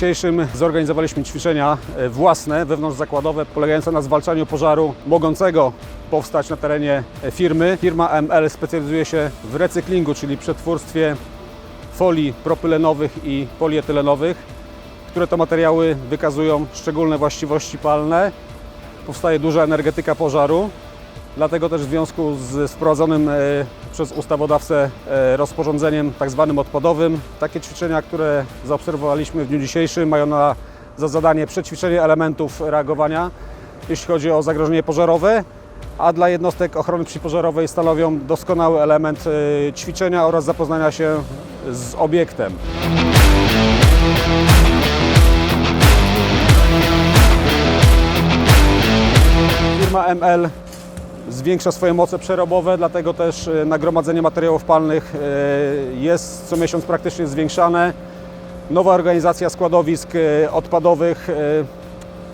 dzisiejszym zorganizowaliśmy ćwiczenia e, własne, wewnątrzzakładowe, polegające na zwalczaniu pożaru mogącego powstać na terenie e, firmy. Firma ML specjalizuje się w recyklingu, czyli przetwórstwie folii propylenowych i polietylenowych, które to materiały wykazują szczególne właściwości palne. Powstaje duża energetyka pożaru. Dlatego też w związku z wprowadzonym e, przez ustawodawcę e, rozporządzeniem tak zwanym odpadowym, takie ćwiczenia, które zaobserwowaliśmy w dniu dzisiejszym mają na, za zadanie przećwiczenie elementów reagowania, jeśli chodzi o zagrożenie pożarowe, a dla jednostek ochrony przeciwpożarowej stanowią doskonały element e, ćwiczenia oraz zapoznania się z obiektem. Firma ML zwiększa swoje moce przerobowe, dlatego też e, nagromadzenie materiałów palnych e, jest co miesiąc praktycznie zwiększane. Nowa organizacja składowisk e, odpadowych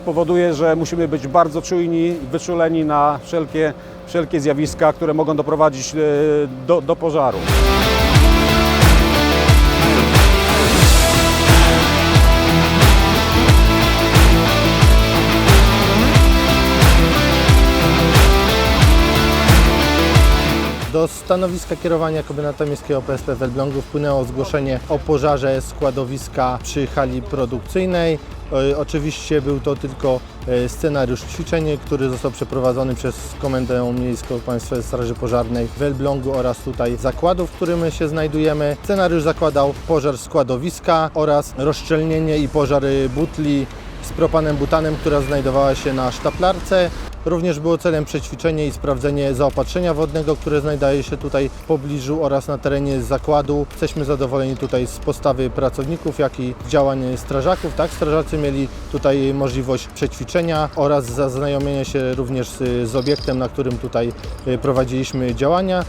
powoduje, że musimy być bardzo czujni, wyczuleni na wszelkie, wszelkie zjawiska, które mogą doprowadzić do, do pożaru. Do stanowiska kierowania Kombinatu Miejskiego PSP w Elblągu wpłynęło zgłoszenie o pożarze składowiska przy hali produkcyjnej. E, Oczywiście był to tylko e, scenariusz ćwiczeń, który został przeprowadzony przez Komendę Miejską Państwowej Straży Pożarnej w Elblągu oraz tutaj zakładu, w którym się znajdujemy. Scenariusz zakładał pożar składowiska oraz rozszczelnienie i pożar butli z propanem butanem, która znajdowała się na sztaplarce. Również było celem przećwiczenie i sprawdzenie zaopatrzenia wodnego, które znajduje się tutaj w pobliżu oraz na terenie zakładu. Jesteśmy zadowoleni tutaj z postawy pracowników, jak i działań strażaków. Tak, strażacy mieli tutaj możliwość przećwiczenia oraz zaznajomienia się również z, obiektem, na którym tutaj y, prowadziliśmy działania.